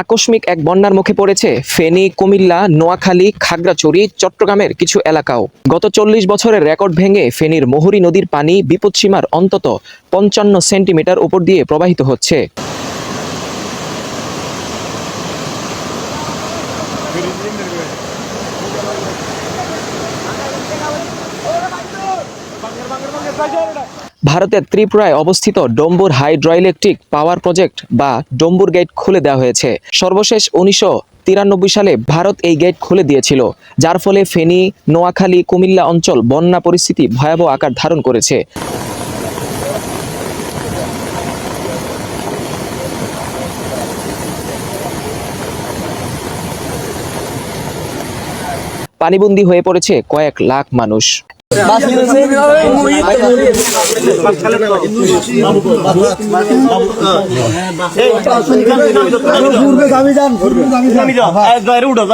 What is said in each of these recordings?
আকস্মিক এক বন্যার মুখে পড়েছে ফেনী কুমিল্লা নোয়াখালী খাগড়াছড়ি চট্টগ্রামের কিছু এলাকাও গত চল্লিশ বছরের রেকর্ড ভেঙে ফেনীর মোহরী নদীর পানি বিপদসীমার অন্তত পঞ্চান্ন সেন্টিমিটার উপর দিয়ে প্রবাহিত হচ্ছে ভারতের ত্রিপুরায় অবস্থিত Dumbur hydro electric power project বা ডম্বুর গেট খুলে দেওয়া হয়েছে। সর্বশেষ উনিশশো তিরানব্বই সালে ভারত এই গেট খুলে দিয়েছিল, যার ফলে ফেনী, নোয়াখালী, কুমিল্লা অঞ্চল বন্যা পরিস্থিতি ভয়াবহ আকার ধারণ করেছে। পানিবন্দী হয়ে পড়েছে কয়েক লাখ মানুষ।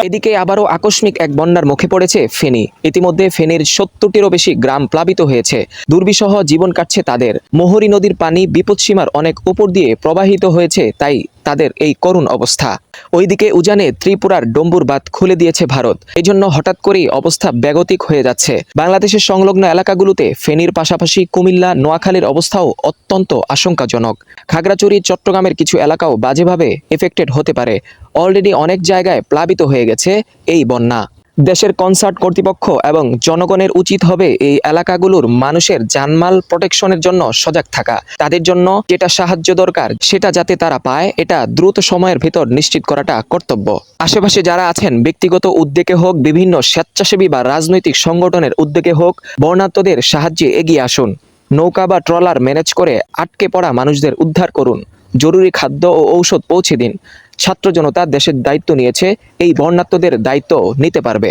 এদিকে আবারও আকস্মিক এক বন্যার মুখে পড়েছে ফেনী। ইতিমধ্যে ফেনীর সত্তরটিরও বেশি গ্রাম প্লাবিত হয়েছে। দুর্বিসহ জীবন কাটছে তাদের। মোহরী নদীর পানি বিপদসীমার অনেক উপর দিয়ে প্রবাহিত হয়েছে, তাই তাদের এই করুণ অবস্থা। ওইদিকে উজানে ত্রিপুরার ডম্বুর বাঁধ খুলে দিয়েছে ভারত। এই জন্য হঠাৎ করেই অবস্থা ব্যাগতিক হয়ে যাচ্ছে। বাংলাদেশের সংলগ্ন এলাকাগুলোতে ফেনীর পাশাপাশি কুমিল্লা, নোয়াখালীর অবস্থাও অত্যন্ত আশঙ্কাজনক। খাগড়াচুরি চট্টগ্রামের কিছু এলাকাও বাজেভাবে এফেক্টেড হতে পারে। অলরেডি অনেক জায়গায় প্লাবিত হয়ে গেছে এই বন্যা। দেশের কনসার্ট কর্তৃপক্ষ এবং জনগণের উচিত হবে এই এলাকাগুলোর মানুষের জানমাল প্রোটেকশনের জন্য সজাগ থাকা। তাদের জন্য যেটা সাহায্য দরকার, সেটা যাতে তারা পায়, এটা দ্রুত সময়ের ভেতর নিশ্চিত করাটা কর্তব্য। আশেপাশে যারা আছেন, ব্যক্তিগত উদ্যোগে হোক, বিভিন্ন স্বেচ্ছাসেবী বা রাজনৈতিক সংগঠনের উদ্যোগে হোক, বর্ণাত্মদের সাহায্যে এগিয়ে আসুন। নৌকা বা ট্রলার ম্যানেজ করে আটকে পড়া মানুষদের উদ্ধার করুন। জরুরি খাদ্য ও ঔষধ পৌঁছে দিন। ছাত্র জনতা দেশের দায়িত্ব নিয়েছে এই বর্ণাত্মদের দায়িত্ব নিতে পারবে।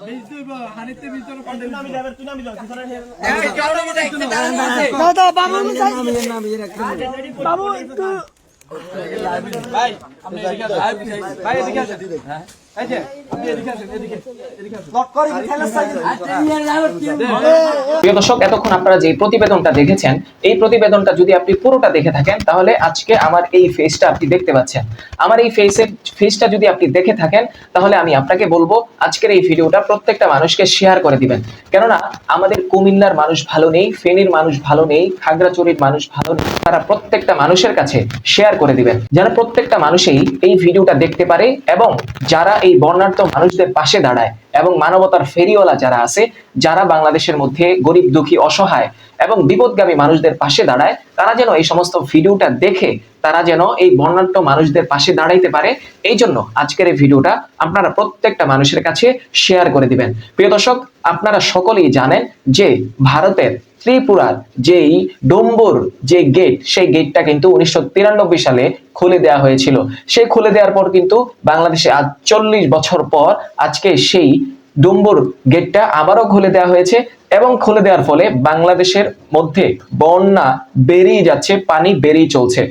আমি আমি তুই ভূত আমি নাম আস্তে একটু প্রিয় দর্শক এতক্ষণ আপনারা যে প্রতিবেদনটা দেখেছেন এই প্রতিবেদনটা যদি আপনি পুরোটা দেখে থাকেন তাহলে আজকে আমার এই ফেসটা আপনি দেখতে পাচ্ছেন। আমার এই ফেসের ফেসটা যদি আপনি দেখে থাকেন তাহলে আমি আপনাকে বলব আজকের এই ভিডিওটা প্রত্যেকটা মানুষকে শেয়ার করে দিবেন। কেননা আমাদের কুমিল্লার মানুষ ভালো নেই ফেনীর মানুষ ভালো নেই খাগড়াছড়ির মানুষ ভালো নেই তারা প্রত্যেকটা মানুষের কাছে শেয়ার করে দিবেন। যেন প্রত্যেকটা মানুষই এই ভিডিওটা দেখতে পারে এবং যারা এই বর্ণাঢ্য মানুষদের পাশে দাঁড়ায় এবং মানবতার ফেরিওয়ালা যারা আছে, যারা বাংলাদেশের মধ্যে গরিব, দুঃখী, অসহায় এবং বিপদগামী মানুষদের পাশে দাঁড়ায়, তারা যেন এই সমস্ত ভিডিওটা দেখে, তারা যেন এই বর্ণাঢ্য মানুষদের পাশে দাঁড়াইতে পারে, এই জন্য আজকের এই ভিডিওটা আপনারা প্রত্যেকটা মানুষের কাছে শেয়ার করে দিবেন। প্রিয় দর্শক, আপনারা সকলেই জানেন যে ভারতের ত্রিপুরার যেই ডম্বর যে গেট সেই গেটটা কিন্তু উনিশশো তিরানব্বই সালে খুলে দেওয়া হয়েছিল। সেই খুলে দেওয়ার পর কিন্তু বাংলাদেশে আজ চল্লিশ বছর পর আজকে সেই ডম্বর গেটটা আবারও খুলে দেওয়া হয়েছে এবং খুলে দেওয়ার ফলে বাংলাদেশের মধ্যে বন্যা বেরিয়ে যাচ্ছে, পানি বেরিয়ে চলছে।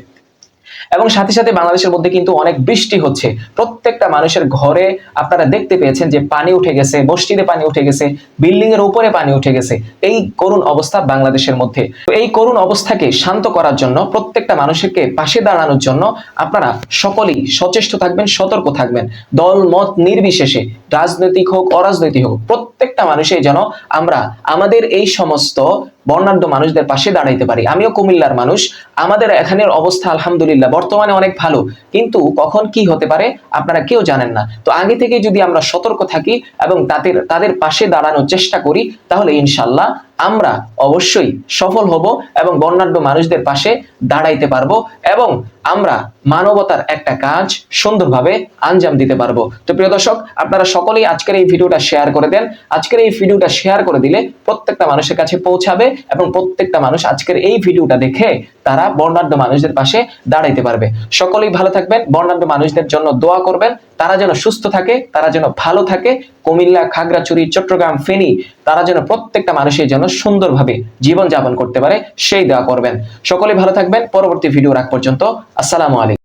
এবং সাথে সাথে বাংলাদেশের মধ্যে কিন্তু অনেক বৃষ্টি হচ্ছে। প্রত্যেকটা মানুষের ঘরে আপনারা দেখতে পেয়েছেন যে পানি উঠে গেছে, মসজিদে পানি উঠে গেছে বিল্ডিং এর উপরে পানি উঠে গেছে। এই করুণ অবস্থা বাংলাদেশের মধ্যে। এই করুণ অবস্থাকে শান্ত করার জন্য, প্রত্যেকটা মানুষকে পাশে দাঁড়ানোর জন্য আপনারা সকলেই সচেষ্ট থাকবেন, সতর্ক থাকবেন। দল, মত নির্বিশেষে, রাজনৈতিক হোক, অরাজনৈতিক হোক, প্রত্যেকটা মানুষই যেন আমরা, আমাদের এই সমস্ত বর্ণাঢ্য মানুষদের পাশে দাঁড়াইতে পারি। আমিও কুমিল্লার মানুষ। আমাদের এখানের অবস্থা আলহামদুলিল্লাহ বর্তমানে অনেক ভালো। কিন্তু কখন কি হতে পারে আপনারা কেউ জানেন না। তো আগে থেকে যদি আমরা সতর্ক থাকি এবং তাদের তাদের পাশে দাঁড়ানোর চেষ্টা করি, তাহলে ইনশাল্লাহ আমরা অবশ্যই সফল হব এবং বর্ণাঢ্য মানুষদের পাশে দাঁড়াইতে পারব এবং আমরা মানবতার একটা কাজ সুন্দরভাবে আঞ্জাম দিতে পারব। তো প্রিয় দর্শক, আপনারা সকলেই আজকের এই ভিডিওটা শেয়ার করে দেন। আজকের এই ভিডিওটা শেয়ার করে দিলে প্রত্যেকটা মানুষের কাছে পৌঁছাবে এবং প্রত্যেকটা মানুষ আজকের এই ভিডিওটা দেখে তারা বর্ণাঢ্য মানুষদের পাশে দাঁড়াইতে পারবে। সকলেই ভালো থাকবেন, বর্ণাঢ্য মানুষদের জন্য দোয়া করবেন। তারা যেন সুস্থ থাকে, তারা যেন ভালো থাকে। কুমিল্লা, খাগড়াছড়ি, চট্টগ্রাম, ফেনী, তারা যেন প্রত্যেকটা মানুষের জন্য সুন্দরভাবে জীবন যাপন করতে পারে, সেই দেওয়া করবেন। সকলে ভালো থাকবেন। পরবর্তী ভিডিও রাখ পর্যন্ত, আসসালামু আলাইকুম।